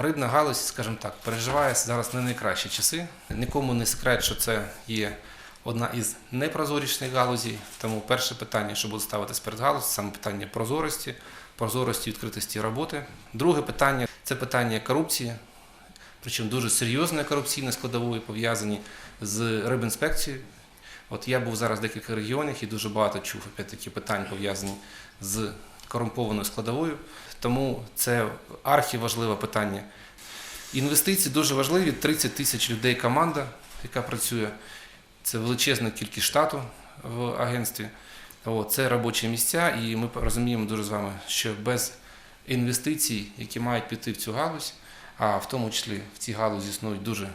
Рибна галузь, скажімо так, переживає зараз не найкращі часи. Нікому не секрет, що це є одна із непрозоріших галузей. Тому перше питання, що буде ставитись перед галузь, саме питання прозорості, прозорості, відкритості роботи. Друге питання це питання корупції, причому дуже серйозної корупційної складової пов'язані з рибінспекцією. От я був зараз в декілька регіонах і дуже багато чув опять-таки питань пов'язані з корумпованою складовою. Тому це архіважливе питання. Інвестиції дуже важливі. 30 тисяч людей команда, яка працює. Це величезна кількість штату в агентстві. Це робочі місця, і ми розуміємо дуже з вами, що без інвестицій, які мають піти в цю галузь, а в тому числі в цій галузі існують дуже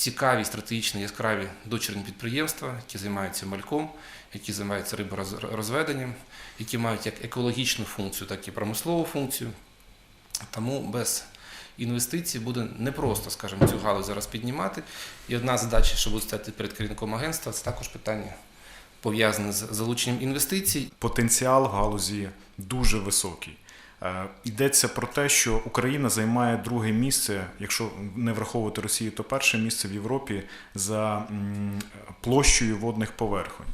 цікаві, стратегічні, яскраві дочірні підприємства, які займаються мальком, які займаються риборозведенням, які мають як екологічну функцію, так і промислову функцію. Тому без інвестицій буде непросто, скажімо, цю галузь зараз піднімати. І одна задача, що буде стояти перед керівником агентства, це також питання пов'язане з залученням інвестицій. Потенціал галузі дуже високий. Е, Йдеться про те, що Україна займає друге місце, якщо не враховувати Росію, то перше місце в Європі за площею водних поверхонь.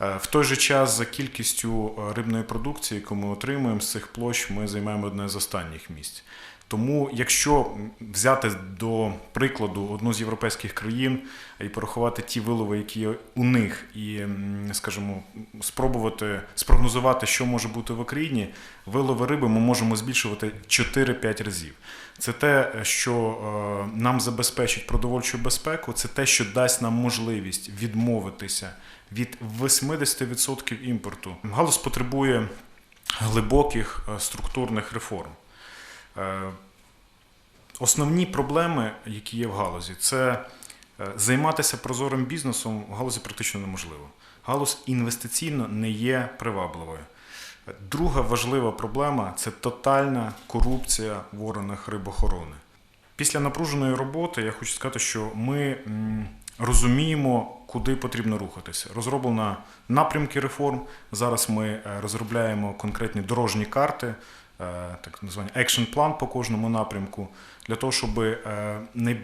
Е, В той же час за кількістю е, рибної продукції, яку ми отримуємо з цих площ, ми займаємо одне з останніх місць. Тому, якщо взяти до прикладу одну з європейських країн і порахувати ті вилови, які є у них, і, скажімо, спробувати спрогнозувати, що може бути в Україні, вилови риби ми можемо збільшувати 4-5 разів. Це те, що е, нам забезпечить продовольчу безпеку, це те, що дасть нам можливість відмовитися від 80% імпорту. Галузь потребує глибоких е, структурних реформ. Е, Основні проблеми, які є в галузі, це е, займатися прозорим бізнесом в галузі практично неможливо. Галузь інвестиційно не є привабливою. Друга важлива проблема це тотальна корупція в органах рибохорони. Після напруженої роботи я хочу сказати, що ми розуміємо, куди потрібно рухатися. Розроблено напрямки реформ. Зараз ми е, розробляємо конкретні дорожні карти, так званий екшн план по кожному напрямку, для того, щоб е, не,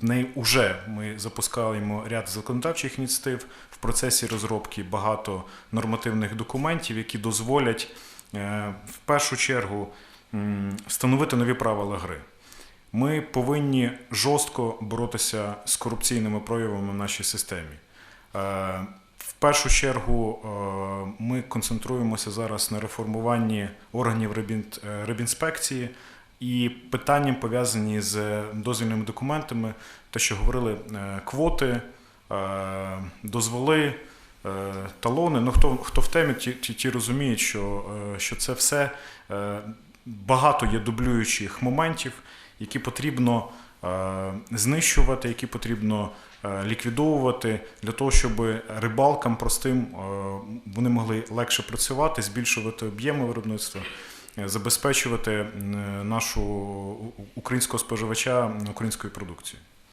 не уже ми запускаємо ряд законодавчих ініціатив в процесі розробки багато нормативних документів, які дозволять е, в першу чергу встановити нові правила гри. Ми повинні жорстко боротися з корупційними проявами в нашій системі. В першу чергу е, ми концентруємося зараз на реформуванні органів рибін- е, рибінспекції і питанням пов'язані з дозвільними документами, те, що говорили е, квоти, дозволи, талони. Ну, хто, хто в темі, ті, ті, розуміють, що, що це все багато є дублюючих моментів, які потрібно знищувати, які потрібно е, ліквідовувати для того, щоб рибалкам простим е, вони могли легше працювати, збільшувати об'єми виробництва, е, забезпечувати нашу українського споживача українською продукцією.